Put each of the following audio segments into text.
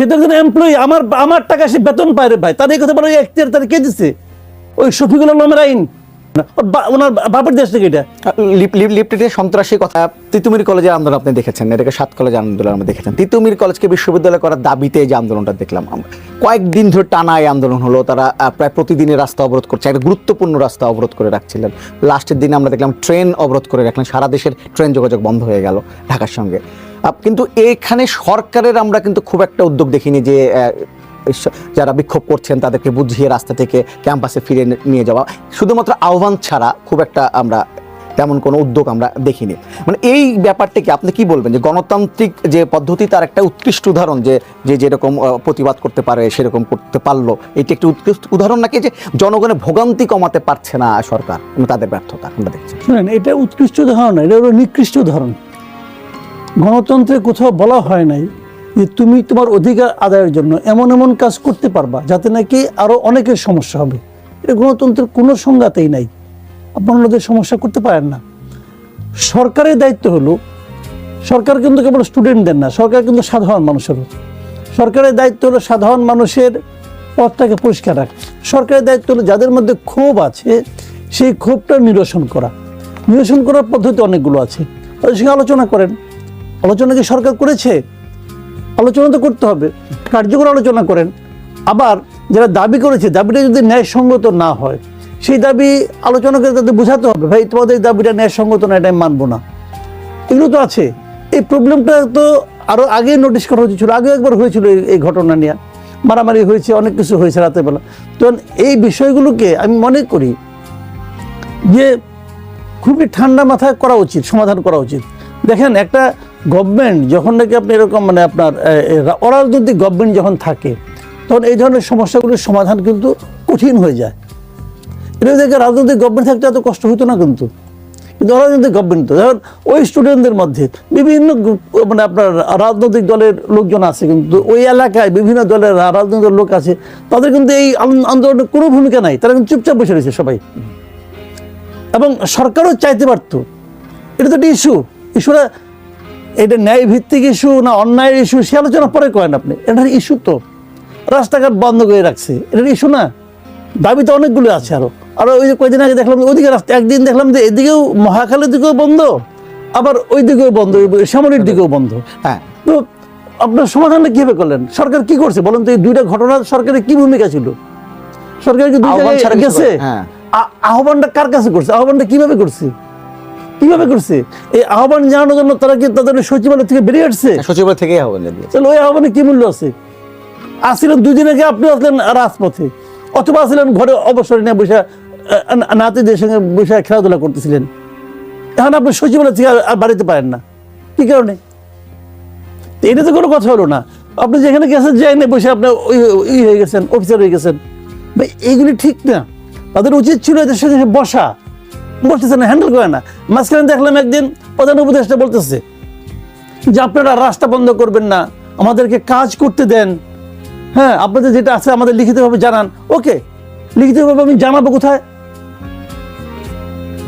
সে তো একজন এমপ্লয়ি আমার আমার টাকা সে বেতন পায় রে ভাই। তার এই কথা বলে এখতিয়ার তার কে দিচ্ছে ওই শফিকুল আলমের আইন। ওনার দেশ থেকে এটা। সন্ত্রাসী কথা আন্দোলন আপনি এটাকে সাত কলেজের আন্দোলন আমরা দেখেছেন। কলেজকে বিশ্ববিদ্যালয় করার দাবিতে যে আন্দোলনটা দেখলাম কয়েকদিন ধরে টানা এই আন্দোলন হলো, তারা প্রায় প্রতিদিনই রাস্তা অবরোধ করছে, একটা গুরুত্বপূর্ণ রাস্তা অবরোধ করে রাখছিলেন। লাস্টের দিনে আমরা দেখলাম, ট্রেন অবরোধ করে রাখলেন, সারা দেশের ট্রেন যোগাযোগ বন্ধ হয়ে গেল ঢাকার সঙ্গে। কিন্তু এখানে সরকারের আমরা কিন্তু খুব একটা উদ্যোগ দেখিনি যে যারা বিক্ষোভ করছেন তাদেরকে বুঝিয়ে রাস্তা থেকে ক্যাম্পাসে ফিরে নিয়ে যাওয়া। শুধুমাত্র আহ্বান ছাড়া খুব একটা আমরা তেমন কোনো উদ্যোগ আমরা দেখিনি। মানে এই ব্যাপারটাকে আপনি কি বলবেন? যে গণতান্ত্রিক যে পদ্ধতি, তার একটা উৎকৃষ্ট উদাহরণ যে যে যেরকম প্রতিবাদ করতে পারে, সেরকম করতে পারল। এটি একটি উৎকৃষ্ট উদাহরণ নাকি যে জনগণের ভোগান্তি কমাতে পারছে না সরকার তাদের ব্যর্থতা, আমরা দেখছি। শুনেন, এটা উৎকৃষ্ট উদাহরণ এটা হলো নিকৃষ্ট উদাহরণ। গণতন্ত্রে কোথাও বলা হয় নাই যে তুমি তোমার অধিকার আদায়ের জন্য এমন এমন কাজ করতে পারবা যাতে নাকি আরও অনেকের সমস্যা হবে। এটা গণতন্ত্রের কোনো সংজ্ঞাতেই নাই। আপনার ওদের সমস্যা করতে পারেন না। সরকারের দায়িত্ব হলো, সরকার কিন্তু কেবল স্টুডেন্টদের না, সরকার কিন্তু সাধারণ মানুষেরও সরকারের দায়িত্ব হলো সাধারণ মানুষের পথটাকে পরিষ্কার রাখা। সরকারের দায়িত্ব হলো যাদের মধ্যে ক্ষোভ আছে, সেই ক্ষোভটা নিরসন করা। নিরসন করার পদ্ধতি অনেকগুলো আছে। তাদের সঙ্গে আলোচনা করেন। আলোচনা কি সরকার করেছে? আলোচনা তো করতে হবে। কার্যকর আলোচনা করেন। আবার যারা দাবি করেছে, দাবিটা যদি ন্যায়সঙ্গত না হয়, সেই দাবি আলোচনা করে তাদের বোঝাতে হবে, ভাই, তোমাদের দাবিটা ন্যায়সঙ্গত না এটা মানবো না। এগুলো তো আছে। এই প্রবলেমটা তো আরও আগে নোটিশ করা হয়েছিল, আগে একবার হয়েছিল এই ঘটনা নিয়ে। মারামারি হয়েছে, অনেক কিছু হয়েছে রাতের বেলা তো এই বিষয়গুলোকে আমি মনে করি যে খুবই ঠান্ডা মাথায় করা উচিত, সমাধান করা উচিত। দেখেন, একটা গভর্নমেন্ট যখন নাকি আপনি এরকম মানে আপনার অরাজনৈতিক গভর্নমেন্ট যখন থাকে, তখন এই ধরনের সমস্যাগুলোর সমাধান কিন্তু কঠিন হয়ে যায়। এটা দেখে রাজনৈতিক গভর্নমেন্ট থাকতে এত কষ্ট হতো না কিন্তু। কিন্তু অরাজনৈতিক গভর্নমেন্ট তো, যেমন ওই স্টুডেন্টদের মধ্যে বিভিন্ন মানে আপনার রাজনৈতিক দলের লোকজন আছে কিন্তু, ওই এলাকায় বিভিন্ন দলের রাজনৈতিক লোক আছে, তাদের কিন্তু এই আন্দোলনের কোনো ভূমিকা নাই, তারা কিন্তু চুপচাপ বসে রয়েছে সবাই। এবং সরকারও চাইতে পারতো। এটা তো একটা ইস্যু ইস্যুটা এটা ন্যায় ভিত্তিক ইস্যু না অন্যায় ইস্যু সে আলোচনা পরে করেন আপনি। এটা ইস্যু তো। রাস্তাঘাট বন্ধ করে রাখছে। এটা ইস্যু না। দাবি তো অনেকগুলো আছে আরও। আরও ওই যে কয়েকদিন আগে দেখলাম যে ওদিকে রাস্তা একদিন দেখলাম যে এদিকেও মহাখালীর দিকেও বন্ধ আবার ওই দিকেও বন্ধ শ্যামলির দিকেও বন্ধ। হ্যাঁ। তো আপনার সমাধানটা কীভাবে করলেন? সরকার কি করছে বলেন তো? এই দুইটা ঘটনা সরকারের কি ভূমিকা ছিল? সরকার কি দুই জায়গায় গেছে? হ্যাঁ। আহ্বানটা কার কাছে করছে? আহ্বানটা কীভাবে করছে? কীভাবে করছে? এই আহ্বান জানানোর জন্য তারা কি তাদের সচিবালয় থেকে বেরিয়ে আসছে? সচিবালয় থেকে হবে দিয়েছে। তাহলে ওই আহ্বানে কি মূল্য আছে? আসছিলেন দুই দিন আগে আপনি আসলেন রাজপথে। অথবা আসলেন ঘরে অবসর নিয়ে বসে নাতিদের সঙ্গে বসে খেলাধুলা করতেছিলেন। এখন আপনি সচিবালয় থেকে আর- বাড়িতে পারেন না। কি কারণে? এটা তো কোনো কথা হলো না। আপনি যেখানে গেছেন যাই না বসে আপনি ওই হয়ে গেছেন অফিসার হয়ে গেছেন। ভাই এইগুলি ঠিক না। তাদের উচিত ছিল এদের সাথে বসা। বসতেছে না হ্যান্ডেল করে না। মাঝখানে দেখলাম একদিন প্রধান উপদেষ্টা বলতেছে যে, আপনারা রাস্তা বন্ধ করবেন না, আমাদেরকে কাজ করতে দেন। হ্যাঁ আপনাদের যেটা আছে আমাদের লিখিতভাবে জানান। ওকে, লিখিতভাবে আমি জানাব কোথায়?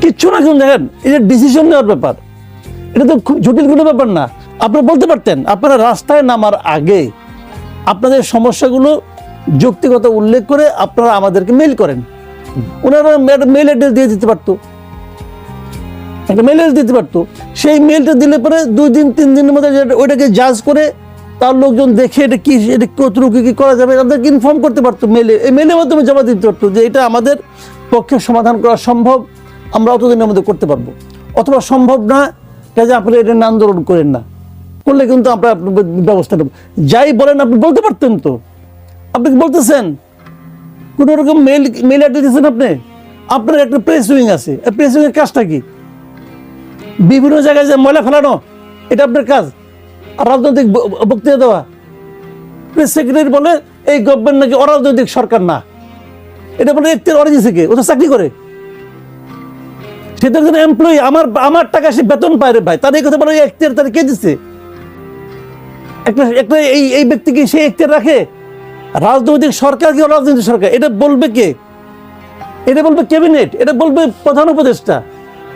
কিচ্ছু না কিন্তু দেখেন, এটা ডিসিশন নেওয়ার ব্যাপার। এটা তো খুব জটিল কোনো ব্যাপার না। আপনারা বলতে পারতেন, আপনারা রাস্তায় নামার আগে আপনাদের সমস্যাগুলো যুক্তিগত উল্লেখ করে আপনারা আমাদেরকে মেল করেন। ওনারা মেল অ্যাড্রেস দিয়ে দিতে পারতো। একটা মেল দিতে পারতো। সেই মেলটা দিলে পরে দুই দিন, তিন দিনের মধ্যে ওইটাকে জাজ করে তার লোকজন দেখে এটা কি এটা কতটুকু কী করা যাবে তাদেরকে ইনফর্ম করতে পারতো মেলে এই মেলের মাধ্যমে জমা দিতে পারতো যে এটা আমাদের পক্ষে সমাধান করা সম্ভব, আমরা অতদিনের মধ্যে করতে পারব। অথবা সম্ভব না কাজে আপনি এটা আন্দোলন করেন না। করলে কিন্তু আমরা ব্যবস্থা নেব। যাই বলেন, আপনি বলতে পারতেন তো। আপনি কি বলতেছেন? কোন রকম মেল মেল অ্যাড্রেস দিয়েছেন আপনি? আপনার একটা প্রেস উইং আছে। প্রেস উইংয়ের কাজটা কি? বিভিন্ন জায়গায় যে ময়লা ফেলানো, এটা আপনার কাজ। আর রাজনৈতিক বক্তৃতা দেওয়া। প্রেস সেক্রেটারি বলে, এই গভর্নমেন্ট নাকি অরাজনৈতিক সরকার না। এটা বলে একটির অরিজি থেকে, ও তো চাকরি করে। সে তো একজন এমপ্লয়ি আমার আমার টাকা সে বেতন পায় রে ভাই। তার এই কথা বলে তার কে দিচ্ছে? একটা একটা এই এই ব্যক্তিকে সে এখতিয়ার রাখে? রাজনৈতিক সরকার কি অরাজনৈতিক সরকার? এটা বলবে কে? এটা বলবে ক্যাবিনেট এটা বলবে প্রধান উপদেষ্টা।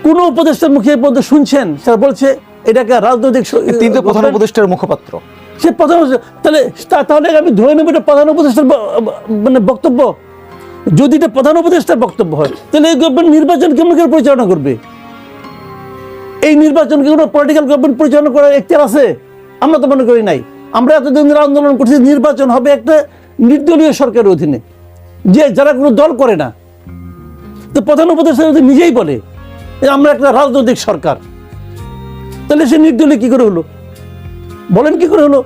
কোন উপদেষ্টার মুখে পর্যন্ত শুনছেন? সেটা বলছে এটাকে রাজনৈতিক তিনি তো প্রধান উপদেষ্টার মুখপাত্র। সে প্রধান তাহলে তাহলে আমি ধরে নেব এটা প্রধান উপদেষ্টার মানে বক্তব্য। যদি এটা প্রধান উপদেষ্টার বক্তব্য হয় তাহলে এই গভর্নমেন্ট নির্বাচন কেমন করে পরিচালনা করবে? এই নির্বাচনকে কোনো পলিটিক্যাল গভর্নমেন্ট পরিচালনা করার এখতিয়ার আছে? আমরা তো মনে করি নাই। আমরা এতদিন ধরে আন্দোলন করছি নির্বাচন হবে একটা নির্দলীয় সরকারের অধীনে। যে যারা কোনো দল করে না। তো প্রধান উপদেষ্টা যদি নিজেই বলে আমরা একটা রাজনৈতিক সরকার। তাহলে সে নির্দলীয় কি করে হলো? বলেন কি করে হলো?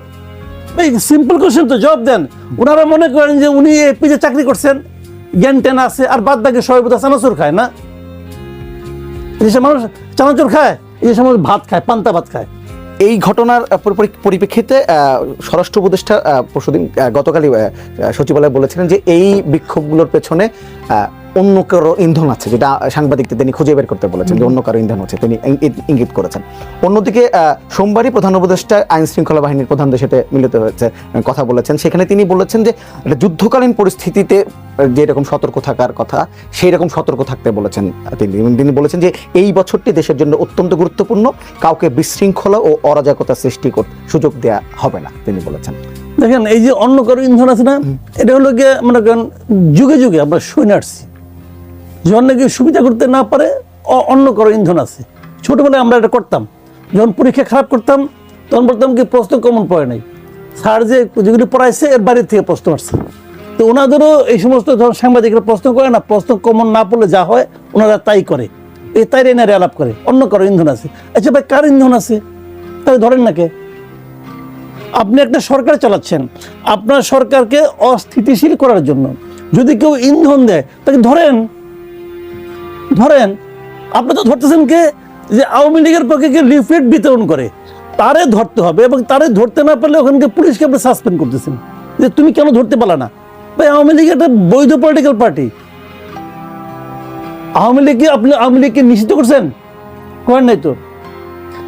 এই সিম্পল কোশ্চেন তো জবাব দেন। ওনারা মনে করেন যে উনি এপি যে চাকরি করছেন, জ্ঞান টেন আছে, আর বাদ বাকি সবাই চানাচুর খায় না? এই দেশের মানুষ চানাচুর খায়, এই দেশের মানুষ ভাত খায়, পান্তা ভাত খায়। এই ঘটনার পরিপ্রেক্ষিতে স্বরাষ্ট্র উপদেষ্টা পরশুদিন গতকালই সচিবালয়ে বলেছিলেন যে এই বিক্ষোভগুলোর পেছনে অন্য কারও ইন্ধন আছে যেটা সাংবাদিকদের তিনি খুঁজে বের করতে বলেছেন যে অন্য কারও ইন্ধন আছে তিনি ইঙ্গিত করেছেন। অন্যদিকে সোমবারই প্রধান উপদেষ্টা আইন শৃঙ্খলা বাহিনীর প্রধানদের সাথে মিলিত হয়েছে কথা বলেছেন। সেখানে তিনি বলেছেন যে যুদ্ধকালীন পরিস্থিতিতে যেরকম সতর্ক থাকার কথা সেই রকম সতর্ক থাকতে বলেছেন তিনি। এবং তিনি বলেছেন যে এই বছরটি দেশের জন্য অত্যন্ত গুরুত্বপূর্ণ কাউকে বিশৃঙ্খলা ও অরাজকতা সৃষ্টি করতে সুযোগ দেওয়া হবে না তিনি বলেছেন। দেখেন এই যে অন্য কারও ইন্ধন আছে না এটা হলো গিয়ে মনে করেন যুগে যুগে আমরা শুনে আসছি নাকি সুবিধা করতে না পারে অন্য কারও ইন্ধন আছে। ছোটবেলায় আমরা এটা করতাম। যখন পরীক্ষা খারাপ করতাম, তখন বলতাম কি, প্রশ্ন কমন পড়ে নাই। স্যার যে যেগুলি পড়াইছে, এর বাড়ির থেকে প্রশ্ন আসছে। তো ওনাদেরও এই সমস্ত ধর সাংবাদিকরা প্রশ্ন করে না, প্রশ্ন কমন না পড়লে যা হয়, ওনারা তাই করে। এই তাই এনারে আলাপ করে। অন্য কারও ইন্ধন আছে। আচ্ছা ভাই, কার ইন্ধন আছে? তাই ধরেন না কে? আপনি একটা সরকার চালাচ্ছেন। আপনার সরকারকে অস্থিতিশীল করার জন্য যদি কেউ ইন্ধন দেয় তাকে ধরেন ধরেন, আপনি তো ধরতেছেন কে, যে আওয়ামী লীগের পক্ষে কে লিফলেট বিতরণ করে? তারে ধরতে হবে এবং তারে ধরতে না পারলে ওখানকে পুলিশকে আপনি সাসপেন্ড করতেছেন। যে তুমি কেন ধরতে পারলা না? ভাই, আওয়ামী লীগ একটা বৈধ পলিটিক্যাল পার্টি আওয়ামী লীগকে আপনি আওয়ামী লীগকে নিষিদ্ধ করছেন? করেন নাই তো।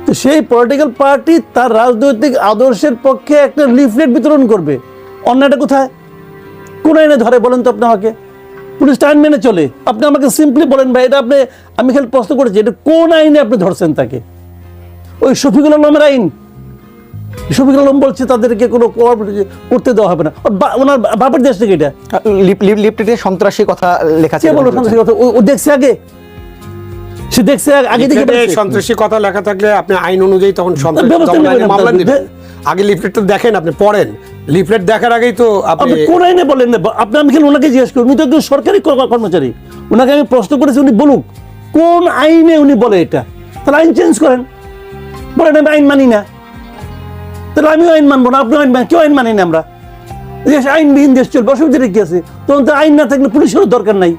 তো সেই পলিটিক্যাল পার্টি তার রাজনৈতিক আদর্শের পক্ষে একটা লিফলেট বিতরণ করবে। অন্যটা কোথায়? কোন আইনে ধরে বলেন তো আপনি আমাকে। পুলিশ আইন মেনে চলে। আপনি আমাকে সিম্পলি বলেন ভাই এটা আপনি আমি খালি প্রশ্ন করেছি এটা কোন আইনে আপনি ধরছেন তাকে? ওই শফিকুল আলমের আইন। শফিকুল আলম বলছে তাদেরকে কোনো করতে দেওয়া হবে না। ওনার বাপের দেশ থেকে এটা? লিপটিতে সন্ত্রাসী কথা লেখা কে ছিল বলব সন্ত্রাসী কথা? ও- দেখছে আগে। সে দেখছে আগে- থেকে সন্ত্রাসী কথা লেখা থাকলে আপনি আইন অনুযায়ী তখন সন্ত্রাসী মামলা। আগে লিফলেটটা দেখেন আপনি পড়েন। লিফলেট দেখার আগেই তো আপনি কোন আইনে বলেন না? আপনি আমি খেলে ওনাকে জিজ্ঞেস করুন উনি তো একজন সরকারি কর্মচারী। ওনাকে আমি প্রশ্ন করেছি, উনি বলুক, কোন আইনে উনি বলে এটা? তাহলে আইন চেঞ্জ করেন। বলেন, আমি আইন মানি না। তাহলে আমিও আইন মানবো না, আপনিও আইন মান কেউ আইন মানি না আমরা? দেশ আইনবিহীন দেশ চলবে, অসুবিধা কি আছে? তখন তো আইন না থাকলে পুলিশেরও দরকার নাই।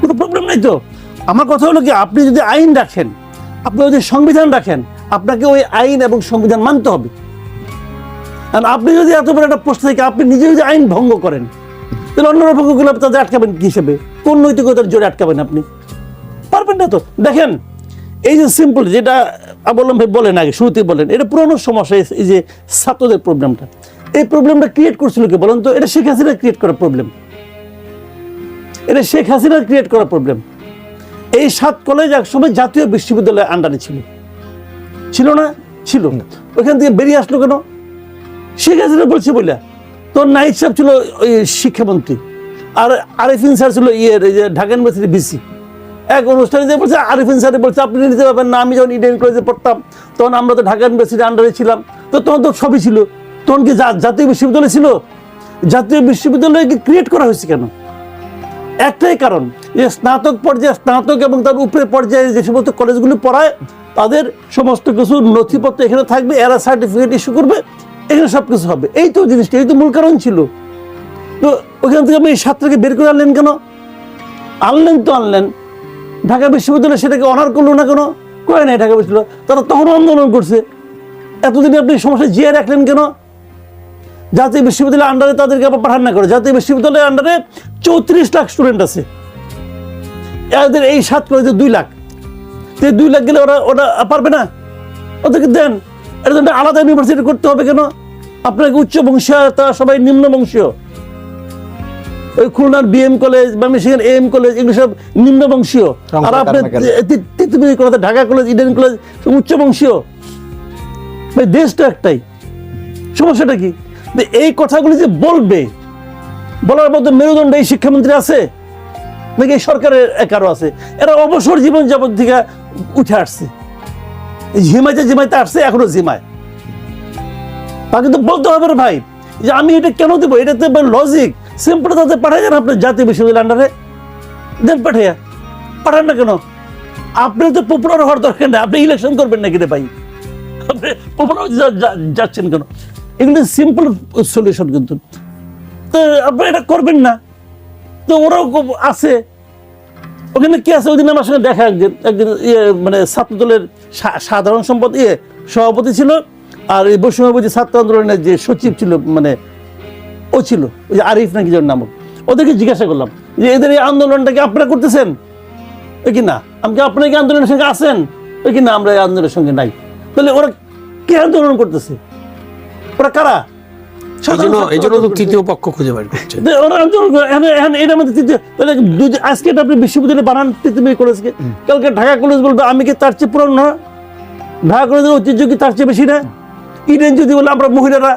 কোনো প্রবলেম নাই তো? আমার কথা হলো কি, আপনি যদি আইন রাখেন আপনি যদি সংবিধান রাখেন, আপনাকে ওই আইন এবং সংবিধান মানতে হবে। আর আপনি যদি এত বড় একটা প্রশ্ন থেকে আপনি নিজে যদি আইন ভঙ্গ করেন তাহলে অন্যরা ভঙ্গ করলে তাদের আটকাবেন কি হিসেবে? কোন নৈতিকতার জোরে আটকাবেন আপনি? পারবেন না তো? দেখেন এই যে সিম্পল যেটা আ ভাই বলেন আগে শুরুতে বলেন এটা পুরনো সমস্যা এই- যে ছাত্রদের প্রবলেমটা এই প্রবলেমটা ক্রিয়েট করছিল কি বলেন তো? এটা শেখ হাসিনা ক্রিয়েট করা প্রবলেম এটা শেখ হাসিনার ক্রিয়েট করা প্রবলেম এই সাত কলেজ একসময় জাতীয় বিশ্ববিদ্যালয়ের আন্ডারে ছিল। ছিল না? ছিল। ওইখান থেকে বেরিয়ে আসলো কেন? শেখ হাসিনা বলছে বলে, তোর নাইট সাহেব ছিল ওই শিক্ষামন্ত্রী, আর আরিফিন স্যার ছিল ইয়ের ঢাকা ইউনিভার্সিটি বিসি এক অনুষ্ঠানে যে বলছে, আরিফিন স্যার বলছে, আপনি নিতে পারবেন না, আমি যখন ইডেন কলেজে পড়তাম, তখন আমরা তো ঢাকা ইউনিভার্সিটির আন্ডারে ছিলাম, তো তখন তো সবই ছিল। তখন কি জাতীয় বিশ্ববিদ্যালয় ছিল? জাতীয় বিশ্ববিদ্যালয়কে ক্রিয়েট করা হয়েছে কেন? একটাই কারণ, যে স্নাতক পর্যায়ে, স্নাতক এবং তার উপরে পর্যায়ে যে সমস্ত কলেজগুলি পড়ায়, তাদের সমস্ত কিছু নথিপত্র এখানে থাকবে, এরা সার্টিফিকেট ইস্যু করবে এখানে সব কিছু হবে। এই তো জিনিসটা, এই তো মূল কারণ ছিল। তো ওখান থেকে আপনি এই ছাত্রকে বের করে আনলেন কেন? আনলেন তো আনলেন। ঢাকা বিশ্ববিদ্যালয় সেটাকে অনার করল না কেন? করে নাই ঢাকা বিশ্ববিদ্যালয়। তারা তখন আন্দোলন করছে। এতদিনে আপনি সমস্যা জিয়ে রাখলেন কেন? জাতীয় বিশ্ববিদ্যালয়ের আন্ডারে তাদেরকে আবার পাঠান না করে জাতীয় বিশ্ববিদ্যালয়ের আন্ডারে চৌত্রিশ লাখ স্টুডেন্ট আছে। এদের এই সাত কলেজে দুই লাখ। তো দুই লাখ গেলে ওরা ওরা পারবে না? ওদেরকে দেন। এটা জন্য আলাদা ইউনিভার্সিটি করতে হবে কেন? আপনাকে উচ্চ বংশীয় তারা সবাই নিম্ন বংশীয়। ওই খুলনার বিএম কলেজ বা মিশিগান এম কলেজ এগুলো সব নিম্ন বংশীয়। আর আপনি। Titumir college Dhaka college Eden college উচ্চ বংশীয়। ভাই দেশ একটাই। সমস্যাটা কি? এই কথাগুলি যে বলবে বলার মতো মেরুদণ্ড এই শিক্ষামন্ত্রী আছে? নাকি এই সরকারের কারও আছে? এরা অবসর জীবন যাপন থেকে উঠে আসছে। ঝিমাইতে ঝিমাইতে আসছে, এখনও ঝিমায়। তাকে তো বলতে হবে ভাই, যে আমি এটা কেন দেবো? এটা তো লজিক সিম্পল তাতে পাঠাই যান আপনার জাতীয় বিশ্ববিদ্যালয় আন্ডারে দেন পাঠাইয়া। পাঠান না কেন? আপনি তো পপুলার হওয়ার দরকার নেই, আপনি ইলেকশন করবেন নাকি রে ভাই? আপনি পপুলার যাচ্ছেন কেন? এগুলো সিম্পল সলিউশন কিন্তু। তো আপনি এটা করবেন না। তো ওরাও আছে। ওখানে কি আছে? ওইদিন আমার সঙ্গে দেখা একদিন একদিন ইয়ে মানে ছাত্র দলের সাধারণ সম্পদ ইয়ে সভাপতি ছিল, আর এই বৈষম্যবাদী ছাত্র আন্দোলনের যে সচিব ছিল মানে ও ছিল, ওই যে আরিফ নাকি যার নামক ওদেরকে জিজ্ঞাসা করলাম যে, এদের এই আন্দোলনটাকে আপনারা করতেছেন? ওই কি না, আমি আপনারা কি আন্দোলনের সঙ্গে আছেন? ওই কি না, আমরা এই আন্দোলনের সঙ্গে নাই। তাহলে ওরা কে আন্দোলন করতেছে? ওরা কারা? এই জন্য তো তৃতীয় পক্ষ খুঁজে বের করছে। যে ওরা আন্দোলন করে, এখন এখন এটার মধ্যে তৃতীয় তাহলে আজকে এটা আপনি বিশ্ববিদ্যালয়ে বানান পৃথিবী কলেজকে কালকে ঢাকা কলেজ বলবে আমি কি তার চেয়ে পুরনো না? ঢাকা কলেজের ঐতিহ্য কি তার চেয়ে বেশি না? ইডেন যদি বলে আমরা মহিলারা